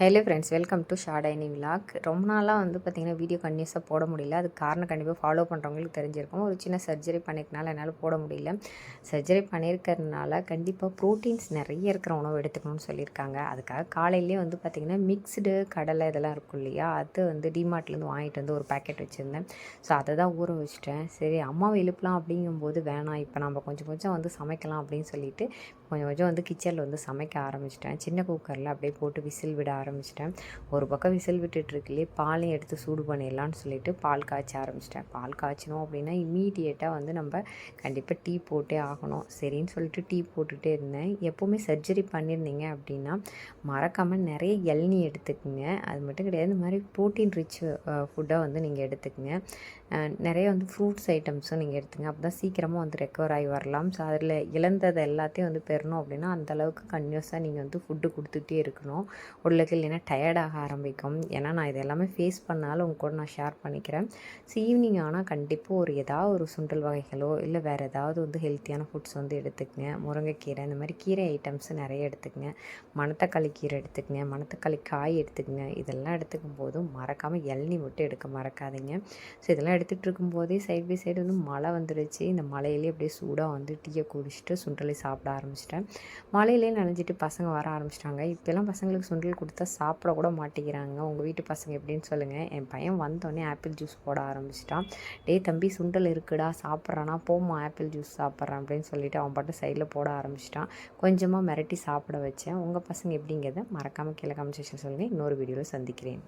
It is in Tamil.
ஹலோ ஃப்ரெண்ட்ஸ் வெல்கம் டு ஷாடைனி விலாக் ரொம்ப நாளாக வந்து பார்த்திங்கன்னா வீடியோ கன்யூஸாக போட முடியல. அதுக்கு காரணம் கண்டிப்பாக ஃபாலோ பண்ணுறவங்களுக்கு தெரிஞ்சிருக்கும். ஒரு சின்ன சர்ஜரி பண்ணிக்கனால என்னால் போட முடியல. சர்ஜரி பண்ணியிருக்கிறதுனால கண்டிப்பாக ப்ரோட்டீன்ஸ் நிறைய இருக்கிற உணவு எடுத்துக்கணும்னு சொல்லியிருக்காங்க. அதுக்காக காலையிலேயே வந்து பார்த்திங்கன்னா மிக்ஸ்டு கடலை இதெல்லாம் இருக்கும் இல்லையா அது வந்து டிமார்ட்லேருந்து வாங்கிட்டு வந்து ஒரு பேக்கெட் வச்சுருந்தேன். ஸோ அதை தான் ஊற வச்சுட்டேன். சரி அம்மாவை எழுப்பலாம் அப்படிங்கும்போது வேணாம். இப்போ நம்ம கொஞ்சம் கொஞ்சம் வந்து சமைக்கலாம் அப்படின்னு சொல்லிட்டு கொஞ்சம் கொஞ்சம் வந்து கிச்சனில் வந்து சமைக்க ஆரம்பிச்சிட்டேன். சின்ன குக்கரில் அப்படியே போட்டு விசில் விட ஆரம்பிச்சிட்டேன் ஆரம்பிச்சிட்டேன். ஒரு பக்கம் விசில் விட்டுட்ருக்கலே பாலையும் எடுத்து சூடு பண்ணிடலான்னு சொல்லிட்டு பால் காய்ச்ச ஆரம்பிச்சிட்டேன். பால் காய்ச்சினோம் அப்படின்னா இம்மீடியட்டாக வந்து நம்ம கண்டிப்பாக டீ போட்டே ஆகணும். சரின்னு சொல்லிட்டு டீ போட்டுகிட்டே இருந்தேன். எப்போவுமே சர்ஜரி பண்ணியிருந்தீங்க அப்படின்னா மறக்காமல் நிறைய இளநீ எடுத்துக்கோங்க. அது மட்டும் கிடையாது இந்த மாதிரி ப்ரோட்டீன் ரிச் ஃபுட்டாக வந்து நீங்கள் எடுத்துக்கோங்க. நிறைய வந்து ஃப்ரூட்ஸ் ஐட்டம்ஸும் நீங்கள் எடுத்துங்க அப்போ தான் சீக்கிரமாக வந்து ரெக்கவர் ஆகி வரலாம். ஸோ அதில் இழந்ததை எல்லாத்தையும் வந்து பெறணும் அப்படின்னா அந்தளவுக்கு கன்யூஸாக நீங்கள் வந்து ஃபுட்டு கொடுத்துட்டே இருக்கணும். உள்ளக்கு இல்லைன்னா டயர்டாக ஆரம்பிக்கும். ஏன்னா நான் இது எல்லாமே ஃபேஸ் பண்ணாலும் உங்க கூட நான் ஷேர் பண்ணிக்கிறேன். ஸோ ஈவினிங் ஆனால் கண்டிப்பாக ஒரு ஏதாவது ஒரு சுண்டல் வகைகளோ இல்லை வேறு ஏதாவது வந்து ஹெல்த்தியான ஃபுட்ஸ் வந்து எடுத்துக்கங்க. முருங்கைக்கீரை இந்த மாதிரி கீரை ஐட்டம்ஸ் நிறைய எடுத்துக்கங்க. மணத்தக்காளி கீரை எடுத்துக்கங்க. மணத்தக்காளி காய் எடுத்துக்கங்க. இதெல்லாம் எடுத்துக்கும் போதும் மறக்காமல் இளநி மட்டும் எடுக்க மறக்காதீங்க. ஸோ இதெல்லாம் எடுத்துகிட்டு இருக்கும்போதே சைட் பை சைடு வந்து மழை வந்துடுச்சு. இந்த மழையிலே அப்படியே சூடாக வந்து டீயை குடிச்சிட்டு சுண்டலை சாப்பிட ஆரம்பிச்சிட்டேன். மழையிலே நனைஞ்சிட்டு பசங்க வர ஆரம்பிச்சிட்டாங்க. இப்போல்லாம் பசங்களுக்கு சுண்டல் கொடுத்தா சாப்பிட கூட மாட்டேங்கிறாங்க. உங்கள் வீட்டு பசங்க எப்படின்னு சொல்லுங்கள் என் பையன் வந்தோடனே ஆப்பிள் ஜூஸ் போட ஆரம்பிச்சிட்டான். டே தம்பி சுண்டல் இருக்குடா சாப்பிட்றானா போமா ஆப்பிள் ஜூஸ் சாப்பிட்றான் அப்படின்னு சொல்லிட்டு அவன் பாட்டு சைடில் போட ஆரம்பிச்சிட்டான். கொஞ்சமாக மிரட்டி சாப்பிட வச்சேன். உங்கள் பசங்க எப்படிங்கிறத மறக்காமல் கீழே கமெண்ட் செக்ஷன் சொல்லுங்கள் இன்னொரு வீடியோவில் சந்திக்கிறேன்.